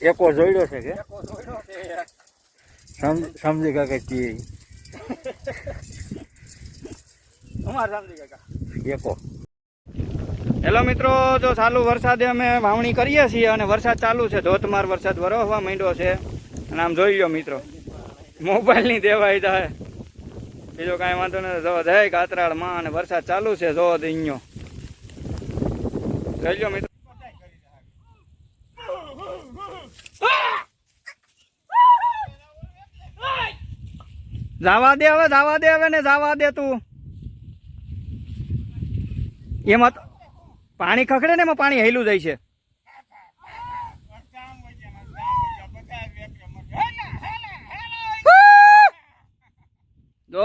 એકો જોડ્યો છે કે? સમજી કાકા તી એકો. હેલો મિત્રો જો ચાલુ વરસાદે અમે વાવણી કરીએ છીએ અને વરસાદ ચાલુ છે ધોધમાર વરસાદ વરસવા માંડ્યો છે. અને આમ જોઈ લો મિત્રો મોબાઈલની દેવાય થાય બીજો કાંઈ વાંધો નથી જો જય કાતરાળમાં અને વરસાદ ચાલુ છે જો દઈયો જોઈ લો મિત્રો. જાવા દે હવે, જાવા દે હવે ને જાવા દે તું. એમાં પાણી ખખડે ને એમાં પાણી હેલું જાય છે. જો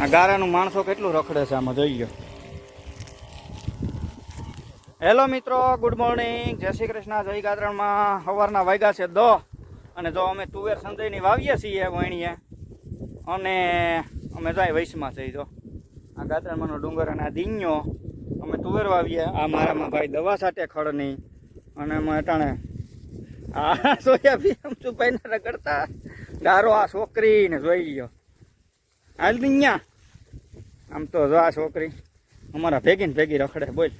આ ગારાનું માણસો કેટલું રખડે છે આમાં, જોઈ ગયો હેલો મિત્રો, ગુડ મોર્નિંગ. જય શ્રી કૃષ્ણ. જય ગાત્રણમાં સવારના વાગ્યા છે દો અને જો અમે તુવેર સંજયની વાવીએ છીએ વણીએ. અને અમે જાય વૈશમાં જઈ જો. આ ગાત્રણમાંનો ડુંગર અને આ દીન્યો અમે તુવેર વાવીએ. આ મારામાં ભાઈ દવા સાટે ખડની અને અમે અટાણે આ સોયાબીન આમ છુપાઈને રગડતા? ગારો આ છોકરીને જોઈ લ્યો. હાલ દિન્યા આમ તો જો આ છોકરી અમારા ભેગીને ભેગી રખડે, બોલ.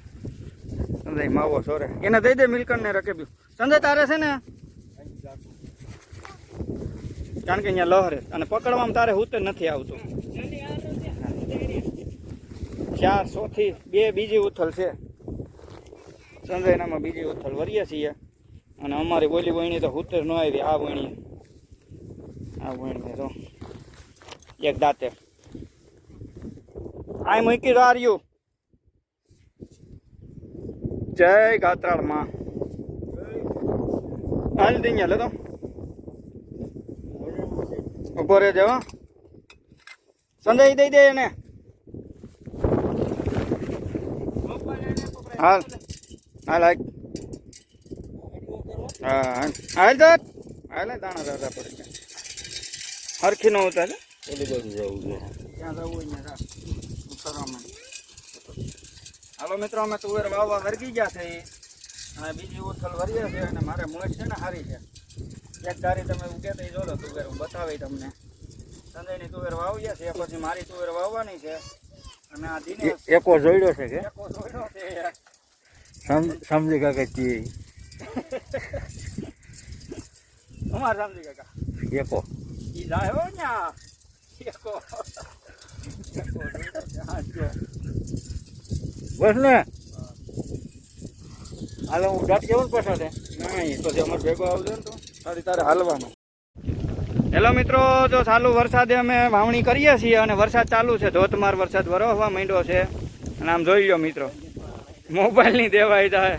સંજય, માવો, સોરે. એને દઈ દે મિલકણ ને રકેબ્યું. સંજય, તારે છે ને? કારણ કે અહીંયા લહરે અને પકડવામાં તારે હું નથી આવતું. ચાર સો થી બે બીજી ઉથલ છે. સંજયનામાં બીજી ઉથલ વરીએ છીએ. અને અમારી બોલી વણી તો હુતર ન આવી, આ વણી આ વણી તો એક દાંતે. આ મૂકી રાર્યું જય ગાત્રાળમાં હાલ દઈ લે તો. ઊભો રે જવા સંજય દઈ દે એને. હાલ. હાલ હાલ. હા હાલ. તો. હાલ દાણા દાદા પડી હરખી નો ઉતારે. ઓલી બાજુ જવું છે. ત્યાં જવું અહીંયા ત્યાં હાલો મિત્રો અમે તુવેર વાવવા વર્ગી ગયા છે. અને બીજી ઉથલ વરીએ છે અને મારે મોજ છે ને સારી છે. એક ગાડી તમે ઉગે તો જોડો તુવેર હું બતાવી તમને. સંજયની તુવેર વાવીએ છે પછી મારી તુવેર વાવવાની છે. અને આ દિને એકો જોડ્યો છે કે? એકો જોડ્યો છે. સમજી કાકા તી અમાર સમજી કાકા એકો. ઈ જાય હો ન્યા. એકો જોડ્યો છે. હા, જો. બસ ને? હાલો હું ડટ કેવું નહીં તો અમારે ભેગો આવજો ને તો. તારી તારે હાલવાનું. હેલો મિત્રો જો ચાલુ વરસાદે અમે વાવણી કરીએ છીએ અને વરસાદ ચાલુ છે. ધોધમાર વરસાદ વરસવા માંડ્યો છે. અને આમ જોઈ લો મિત્રો મોબાઈલની દેવાય જાય.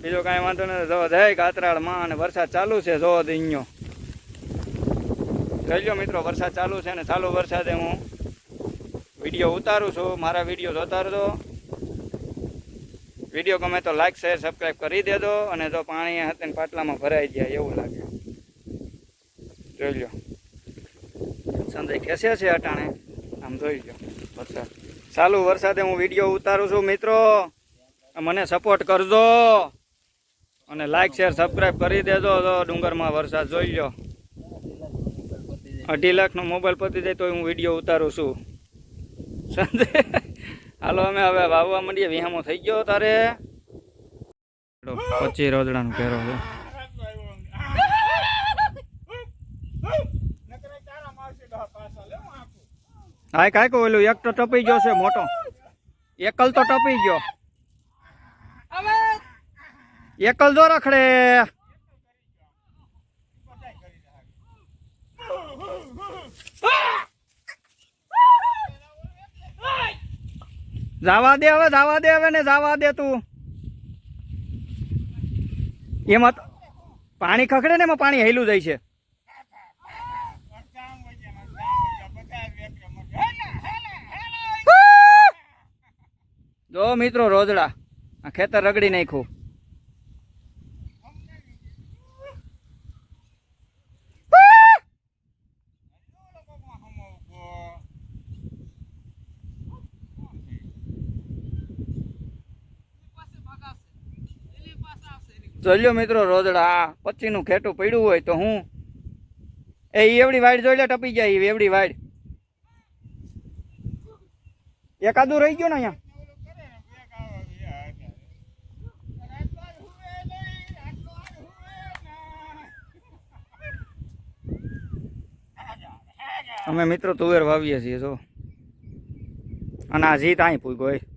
બીજો કાંઈ વાંધો નથી. જો જય કાતરાળમાં અને વરસાદ ચાલુ છે જો અહીંયો જોઈ લો મિત્રો વરસાદ ચાલુ છે અને ચાલુ વરસાદે હું વીડિયો ઉતારું છું. મારા વીડિયો જોતા રહેજો. વીડિયો ગમે તો લાઈક શેર સબસ્ક્રાઈબ કરી દેજો અને જો પાણી હાથે પાટલામાં ભરાઈ જાય એવું લાગે. જોઈ લો સંજય ખેસે છે અટાણે. આમ જોઈ લો વરસાદ. ચાલુ વરસાદે હું વીડિયો ઉતારું છું, મિત્રો. મને સપોર્ટ કરજો. અને લાઈક શેર સબસ્ક્રાઈબ કરી દેજો. તો ડુંગરમાં વરસાદ જોઈ લો અઢી લાખનો મોબાઈલ પતી જાય તો હું વીડિયો ઉતારું છું. સંજય. હાલો અમે હવે વાવવા માંડીએ. વિહામો થઈ ગયો તારે. પચી રોજડાનો ઘેરો છે. હા કાંઈક કહું ઓલું એક તો ટપી ગયો છે મોટો. એકલ તો ટપી ગયો. એકલ જો રખડે. જાવા દે હવે જવા દે હવે ને જાવા દે તું. એમાં પાણી ખખડે ને એમાં પાણી હેલું જાય છે. જો મિત્રો રોજડા આ ખેતર રગડી નાખ્યું. જોઈ મિત્રો રોદડા પચીનું ખેટું પડ્યું હોય તો હું એ એવડી વાઈડ જોઈ લે ટપી જાય એવડી વાઈડ એકાદું રહી ગયું ને અહીંયા? અમે મિત્રો તુવેર વાવીએ છીએ, જો. અને આ જીત અહીં પૂગ્યો હોય